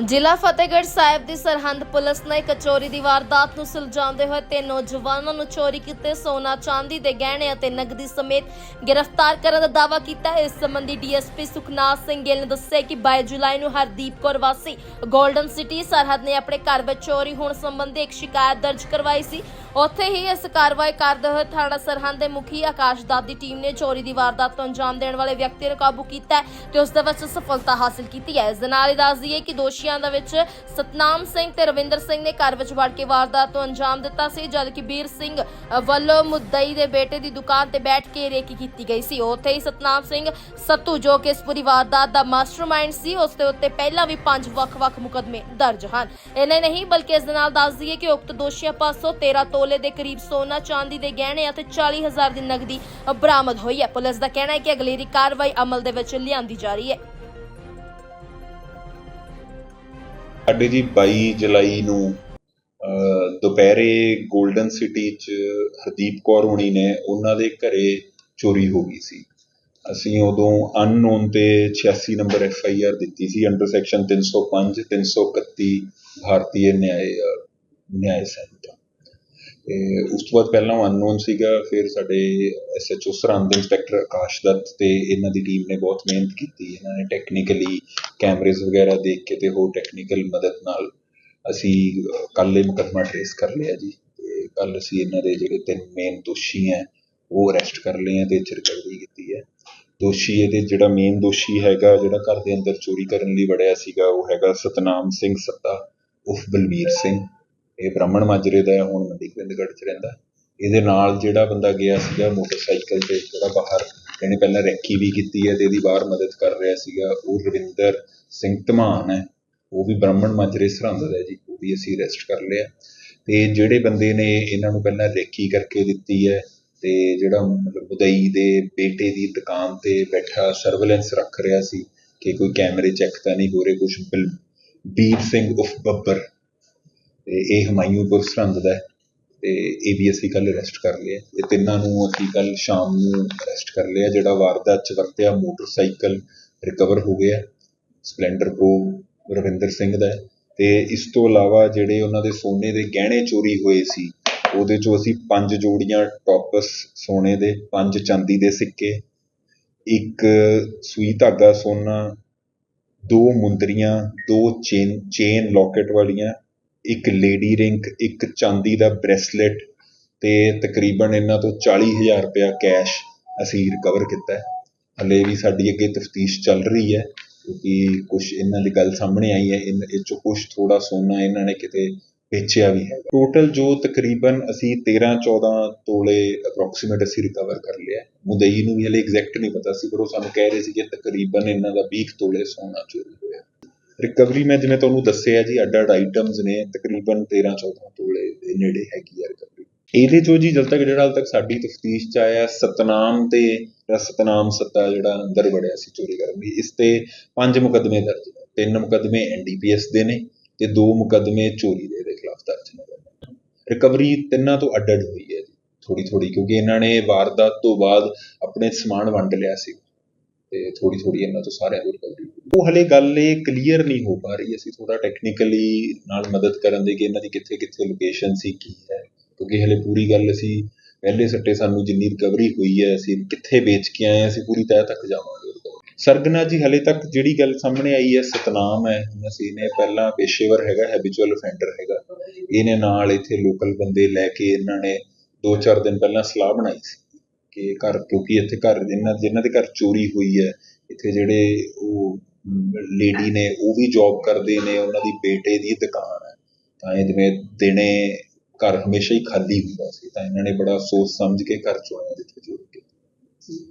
ਜ਼ਿਲ੍ਹਾ ਫਤਿਹਗੜ੍ਹ ਸਾਹਿਬ ਦੀ ਸਰਹੰਦ ਪੁਲਿਸ ਨੇ ਕਚੋਰੀ ਦੀ ਵਾਰਦਾਤ ਨੂੰ ਸੁਲਝਾਉਂਦੇ ਹੋਏ ਤਿੰਨ ਨੌਜਵਾਨਾਂ ਨੂੰ ਚੋਰੀ ਕੀਤੇ ਸੋਨਾ, ਚਾਂਦੀ ਦੇ ਗਹਿਣੇ ਅਤੇ ਨਕਦੀ ਸਮੇਤ ਗ੍ਰਿਫਤਾਰ ਕਰਨ ਦਾ ਦਾਅਵਾ ਕੀਤਾ। ਇਸ ਸੰਬੰਧੀ ਡੀਐਸਪੀ ਸੁਖਨਾਥ ਸਿੰਘ ਗਿੱਲ ਨੇ ਦੱਸਿਆ ਕਿ 22 ਜੁਲਾਈ ਨੂੰ ਹਰਦੀਪ ਕੌਰ ਵਾਸੀ ਗੋਲਡਨ ਸਿਟੀ ਸਰਹੱਦ ਨੇ ਆਪਣੇ ਘਰ ਵਿੱਚ ਚੋਰੀ ਹੋਣ ਸੰਬੰਧੀ ਇੱਕ ਸ਼ਿਕਾਇਤ ਦਰਜ ਕਰਵਾਈ ਸੀ। ਉੱਥੇ ਹੀ ਇਸ ਕਾਰਵਾਈ ਕਰਦੇ ਹੋਏ ਥਾਣਾ ਸਰਹੰਦ ਦੇ ਮੁਖੀ ਆਕਾਸ਼ ਦਾਦ ਦੀ ਟੀਮ ਨੇ ਚੋਰੀ ਦੀ ਵਾਰਦਾਤ ਤੋਂ ਅੰਜਾਮ ਦੇਣ ਵਾਲੇ ਵਿਅਕਤੀ ਨੂੰ ਕਾਬੂ ਕੀਤਾ ਹੈ ਤੇ ਉਸ ਦੇ ਵਿੱਚ ਸਫਲਤਾ ਹਾਸਲ ਕੀਤੀ ਹੈ। ਇਸ ਦੇ ਨਾਲ ਹੀ ਦੱਸ ਦਈਏ ਕਿ ਦੋਸ਼ੀਆਂ ਦੇ ਵਿੱਚ ਸਤਨਾਮ ਸਿੰਘ ਤੇ ਰਵਿੰਦਰ ਸਿੰਘ ਨੇ ਘਰ ਵਿੱਚ ਵੜ ਕੇ ਵਾਰਦਾਤ ਤੋਂ ਅੰਜਾਮ ਦਿੱਤਾ ਸੀ, ਜਦਕਿ ਵੀਰ ਸਿੰਘ ਵੱਲੋਂ ਮੁੱਦਈ ਦੇ ਬੇਟੇ ਦੀ ਦੁਕਾਨ ਤੇ ਬੈਠ ਕੇ ਰੇਕੀ ਕੀਤੀ ਗਈ ਸੀ। ਉੱਥੇ ਹੀ ਸਤਨਾਮ ਸਿੰਘ ਸੱਤੂ, ਜੋ ਕਿ ਇਸ ਪੂਰੀ ਵਾਰਦਾਤ ਦਾ ਮਾਸਟਰਮਾਈਂਡ ਸੀ, ਉਸ ਦੇ ਉੱਤੇ ਪਹਿਲਾਂ ਵੀ ਪੰਜ ਵੱਖ-ਵੱਖ ਮੁਕਦਮੇ ਦਰਜ ਹਨ। ਇਹਨੇ ਨਹੀਂ, ਬਲਕਿ ਇਸ ਦੇ ਨਾਲ ਦੱਸ ਦਈਏ ਕਿ ਉਕਤ ਦੋਸ਼ੀਆਂ ਪਾਸੋਂ 13 ਤੋਲੇ ਦੇ ਕਰੀਬ ਸੋਨਾ ਚਾਂਦੀ ਦੇ ਗਹਿਣੇ ਅਤੇ 40000 ਦੀ ਨਗਦੀ ਬਰਾਮਦ ਹੋਈ ਹੈ। ਪੁਲਿਸ ਦਾ ਕਹਿਣਾ ਹੈ ਕਿ ਅਗਲੇਰੀ ਕਾਰਵਾਈ ਅਮਲ ਦੇ ਵਿੱਚ ਲਿਆਂਦੀ ਜਾ ਰਹੀ ਹੈ। ਸਾਡੇ ਜੀ 22 ਜੁਲਾਈ ਨੂੰ ਦੁਪਹਿਰੇ 골ਡਨ ਸਿਟੀ ਚ ਹਰਦੀਪ ਕੌਰ ਹੋਣੀ ਨੇ ਉਹਨਾਂ ਦੇ ਘਰੇ ਚੋਰੀ ਹੋ ਗਈ ਸੀ। ਅਸੀਂ ਉਦੋਂ ਅਨਨੋਨ ਤੇ 86 ਨੰਬਰ ਐਫ ਆਈ ਆਰ ਦਿੱਤੀ ਸੀ ਅੰਡਰ ਸੈਕਸ਼ਨ 305 331 ਭਾਰਤੀ ਨਿਆਏ ਅਹ, ਨਿਆਏ ਅਤੇ ਉਸ ਤੋਂ ਬਾਅਦ ਪਹਿਲਾਂ ਉਹ ਅਨਨੋਨ ਸੀਗਾ, ਫਿਰ ਸਾਡੇ S H O Sirhind inspector Akash Dutt ਤੇ ਇਹਨਾਂ ਦੀ ਟੀਮ ਨੇ ਬਹੁਤ ਮਿਹਨਤ ਕੀਤੀ। ਇਹਨਾਂ ਨੇ ਟੈਕਨੀਕਲੀ ਕੈਮਰੇਜ਼ ਵਗੈਰਾ ਦੇਖ ਕੇ ਅਤੇ ਹੋਰ ਟੈਕਨੀਕਲ ਮਦਦ ਨਾਲ ਅਸੀਂ ਕੱਲ੍ਹ ਇਹ ਮੁਕੱਦਮਾ ਟ੍ਰੇਸ ਕਰ ਲਿਆ ਜੀ। ਅਤੇ ਕੱਲ੍ਹ ਅਸੀਂ ਇਹਨਾਂ ਦੇ ਜਿਹੜੇ ਤਿੰਨ ਮੇਨ ਦੋਸ਼ੀ ਹੈ, ਉਹ ਅਰੈਸਟ ਕਰ ਲਏ ਹੈ ਅਤੇ ਚਿਰਕੜੀ ਕੀਤੀ ਹੈ। ਦੋਸ਼ੀ ਇਹਦੇ ਜਿਹੜਾ ਮੇਨ ਦੋਸ਼ੀ ਹੈਗਾ, ਜਿਹੜਾ ਘਰ ਦੇ ਅੰਦਰ ਚੋਰੀ ਕਰਨ ਲਈ ਵੜਿਆ ਸੀਗਾ, ਉਹ ਹੈਗਾ ਸਤਨਾਮ ਸਿੰਘ ਸੱਤਾ ਉਫ ਬਲਵੀਰ ਸਿੰਘ। ਇਹ ਬ੍ਰਾਹਮਣ ਮਾਜਰੇ ਦਾ ਹੈ, ਹੁਣ ਮੰਡੀ ਗੋਬਿੰਦਗੜ੍ਹ ਚ ਰਹਿੰਦਾ ਇਹਦੇ ਨਾਲ ਜਿਹੜਾ ਬੰਦਾ ਗਿਆ ਸੀਗਾ ਮੋਟਰਸਾਈਕਲ ਤੇ, ਜਿਹੜਾ ਬਾਹਰ, ਇਹਨੇ ਪਹਿਲਾਂ ਰੈਕੀ ਵੀ ਕੀਤੀ ਹੈ ਤੇ ਇਹਦੀ ਬਾਹਰ ਮਦਦ ਕਰ ਰਿਹਾ ਸੀਗਾ। ਉਹ ਰਵਿੰਦਰ ਸਿੰਘ ਧਮਾਨ ਹੈ। ਉਹ ਵੀ ਬ੍ਰਾਹਮਣ ਮਾਜਰੇ ਸਰਹੰਦ ਦਾ ਹੈ ਜੀ। ਉਹ ਵੀ ਅਸੀਂ ਅਰੈਸਟ ਕਰ ਲਿਆ। ਤੇ ਜਿਹੜੇ ਬੰਦੇ ਨੇ ਇਹਨਾਂ ਨੂੰ ਪਹਿਲਾਂ ਰੈਕੀ ਕਰਕੇ ਦਿੱਤੀ ਹੈ ਤੇ ਜਿਹੜਾ ਮਤਲਬ ਉਦਈ ਦੇ ਬੇਟੇ ਦੀ ਦੁਕਾਨ ਤੇ ਬੈਠਾ ਸਰਵੇਲੈਂਸ ਰੱਖ ਰਿਹਾ ਸੀ ਕਿ ਕੋਈ ਕੈਮਰੇ ਚੈੱਕ ਤਾਂ ਨਹੀਂ ਹੋ ਰਹੇ ਕੁਝ ਬੀਰ ਸਿੰਘ ਉਫ ਬੱਬਰ ਅਤੇ ਇਹ ਹਮਾਇੂਪੁਰ ਸਰਹੰਦ ਦਾ ਹੈ। ਤੇ ਇਹ ਵੀ ਅਸੀਂ ਕੱਲ੍ਹ ਅਰੈਸਟ ਕਰ ਲਿਆ ਇਹ ਤਿੰਨਾਂ ਨੂੰ ਅਸੀਂ ਕੱਲ੍ਹ ਸ਼ਾਮ ਨੂੰ ਅਰੈਸਟ ਕਰ ਲਿਆ ਜਿਹੜਾ ਵਾਰਦਾਤ ਚ ਵਰਤਿਆ ਮੋਟਰਸਾਈਕਲ ਰਿਕਵਰ ਹੋ ਗਿਆ ਸਪਲੈਂਡਰ ਪ੍ਰੋ ਰਵਿੰਦਰ ਸਿੰਘ ਦਾ ਹੈ। ਤੇ ਇਸ ਤੋਂ ਇਲਾਵਾ ਜਿਹੜੇ ਉਹਨਾਂ ਦੇ ਸੋਨੇ ਦੇ ਗਹਿਣੇ ਚੋਰੀ ਹੋਏ ਸੀ, ਉਹਦੇ ਚੋਂ ਅਸੀਂ ਪੰਜ ਜੋੜੀਆਂ ਟੋਪਸ ਸੋਨੇ ਦੇ, ਪੰਜ ਚਾਂਦੀ ਦੇ ਸਿੱਕੇ, ਇੱਕ ਸੂਈ ਧਾਗਾ ਸੋਨਾ, ਦੋ ਮੁੰਦਰੀਆਂ, ਦੋ ਚੇਨ ਚੇਨ ਲੋਕੇਟ ਵਾਲੀਆਂ ਇੱਕ ਲੇਡੀ ਰਿੰਗ ਇੱਕ ਚਾਂਦੀ ਦਾ ਬ੍ਰੈਸਲੇਟ ਅਤੇ ਤਕਰੀਬਨ ਇਹਨਾਂ ਤੋਂ ਚਾਲੀ ਹਜ਼ਾਰ ਰੁਪਇਆ ਕੈਸ਼ ਅਸੀਂ ਰਿਕਵਰ ਕੀਤਾ ਹਾਲੇ ਵੀ ਸਾਡੀ ਅੱਗੇ ਤਫਤੀਸ਼ ਚੱਲ ਰਹੀ ਹੈ, ਕਿਉਂਕਿ ਕੁਛ ਇਹਨਾਂ ਦੀ ਗੱਲ ਸਾਹਮਣੇ ਆਈ ਹੈ। ਇਨ- ਇਹ ਚੋਂ ਕੁਛ ਥੋੜ੍ਹਾ ਸੋਨਾ ਇਹਨਾਂ ਨੇ ਕਿਤੇ ਵੇਚਿਆ ਵੀ ਹੈ। ਟੋਟਲ ਜੋ ਤਕਰੀਬਨ ਅਸੀਂ 13 14 ਤੋਲੇ ਅਪਰੋਕਸੀਮੇਟ ਅਸੀਂ ਰਿਕਵਰ ਕਰ ਲਿਆ ਹੈ। ਮੁਦਈ ਨੂੰ ਵੀ ਹਲੇ ਐਗਜ਼ੈਕਟ ਨਹੀਂ ਪਤਾ ਸੀ, ਪਰ ਉਹ ਸਾਨੂੰ ਕਹਿ ਰਹੇ ਸੀ ਕਿ ਤਕਰੀਬਨ ਇਹਨਾਂ ਦਾ 20 ਤੋਲੇ ਸੋਨਾ ਚੋਰੀ ਹੋਇਆ। ਰਿਕਵਰੀ ਮੈਂ ਜਿਵੇਂ ਤੁਹਾਨੂੰ ਦੱਸਿਆ ਜੀ ਅੱਡ ਅੱਡ ਆਈਟਮਸ ਨੇ, ਤਕਰੀਬਨ 13 14 ਤੋਲੇ ਦੇ ਨੇੜੇ ਹੈਗੀ ਆ ਰਿਕਵਰੀ ਇਹਦੇ ਚੋਂ ਜੀ, ਜਦ ਤੱਕ ਜਿਹੜਾ ਹਾਲ ਤੱਕ ਸਾਡੀ ਤਫਤੀਸ਼ ਚ ਆਇਆ, ਸਤਨਾਮ ਤੇ ਸਤਨਾਮ ਸੱਤਾ ਜਿਹੜਾ ਅੰਦਰ ਵੜਿਆ ਸੀ ਚੋਰੀ ਕਰਨ ਲਈ, ਇਸ ਤੇ ਪੰਜ ਮੁਕੱਦਮੇ ਦਰਜ ਨੇ। ਤਿੰਨ ਮੁਕੱਦਮੇ ਐਨਡੀਪੀਐਸ ਦੇ ਨੇ ਤੇ ਦੋ ਮੁਕੱਦਮੇ ਚੋਰੀ ਦੇ ਦੇ ਖਿਲਾਫ ਦਰਜ ਨੇ। ਰਿਕਵਰੀ ਤਿੰਨਾਂ ਤੋਂ ਅੱਡ ਅੱਡ ਹੋਈ ਹੈ ਜੀ ਥੋੜੀ ਥੋੜੀ ਕਿਉਂਕਿ ਇਹਨਾਂ ਨੇ ਵਾਰਦਾਤ ਤੋਂ ਬਾਅਦ ਆਪਣੇ ਸਮਾਨ ਵੰਡ ਲਿਆ ਸੀ। ਤੇ ਥੋੜੀ ਥੋੜੀ ਇਹਨਾਂ ਤੋਂ ਸਾਰਿਆਂ ਦੀ ਰਿਕਵਰੀ ਉਹ ਹਲੇ ਗੱਲ ਇਹ ਕਲੀਅਰ ਨਹੀਂ ਹੋ ਪਾ ਰਹੀ, ਅਸੀਂ ਥੋੜਾ ਟੈਕਨੀਕਲੀ ਨਾਲ ਮਦਦ ਕਰਨ ਦੇ ਕਿ ਇਹਨਾਂ ਦੀ ਕਿੱਥੇ ਕਿੱਥੇ ਲੋਕੇਸ਼ਨ ਸੀ, ਕੀ ਹੈ। ਕਿਉਂਕਿ ਹਲੇ ਪੂਰੀ ਗੱਲ ਅਸੀਂ ਪਹਿਲੇ ਸੱਟੇ ਸਾਨੂੰ ਜਿੰਨੀ ਰਿਕਵਰੀ ਹੋਈ ਹੈ, ਅਸੀਂ ਕਿੱਥੇ ਵੇਚ ਕੇ ਆਏ ਅਸੀਂ ਪੂਰੀ ਤਹਿ ਤੱਕ ਜਾਵਾਂਗੇ ਸਰਗਨਾ ਜੀ, ਹਲੇ ਤੱਕ ਜਿਹੜੀ ਗੱਲ ਸਾਹਮਣੇ ਆਈ ਹੈ, ਸਤਨਾਮ ਹੈ ਅਸੀਂ ਨੇ ਪਹਿਲਾਂ ਪੇਸ਼ੇਵਰ ਹੈਗਾ ਹੈਬਿਚੁਅਲ ਅਫੈਂਡਰ ਹੈਗਾ। ਇਹਨੇ ਨਾਲ ਇੱਥੇ ਲੋਕਲ ਬੰਦੇ ਲੈ ਕੇ ਇਹਨਾਂ ਨੇ 2-4 ਦਿਨ ਪਹਿਲਾਂ ਸਲਾਹ ਬਣਾਈ ਸੀ। ਕਿ ਘਰ, ਕਿਉਂਕਿ ਇੱਥੇ ਘਰ ਜਿਨ੍ਹਾਂ ਜਿਨ੍ਹਾਂ ਦੇ ਘਰ ਚੋਰੀ ਹੋਈ ਹੈ, ਇੱਥੇ ਜਿਹੜੇ ਉਹ ਲੇਡੀ ਨੇ, ਉਹ ਵੀ ਜੋਬ ਕਰਦੇ ਨੇ, ਉਹਨਾਂ ਦੀ ਬੇਟੇ ਦੀ ਦੁਕਾਨ ਹੈ। ਤਾਂ ਇਹ ਜਿਵੇਂ ਦਿਨੇ ਘਰ ਹਮੇਸ਼ਾ ਹੀ ਖਾਲੀ ਹੁੰਦਾ ਸੀ, ਤਾਂ ਇਹਨਾਂ ਨੇ ਬੜਾ ਸੋਚ ਸਮਝ ਕੇ ਘਰ ਚੋਂ ਜਿੱਥੇ ਚੋਰੀ ਕੀਤੀ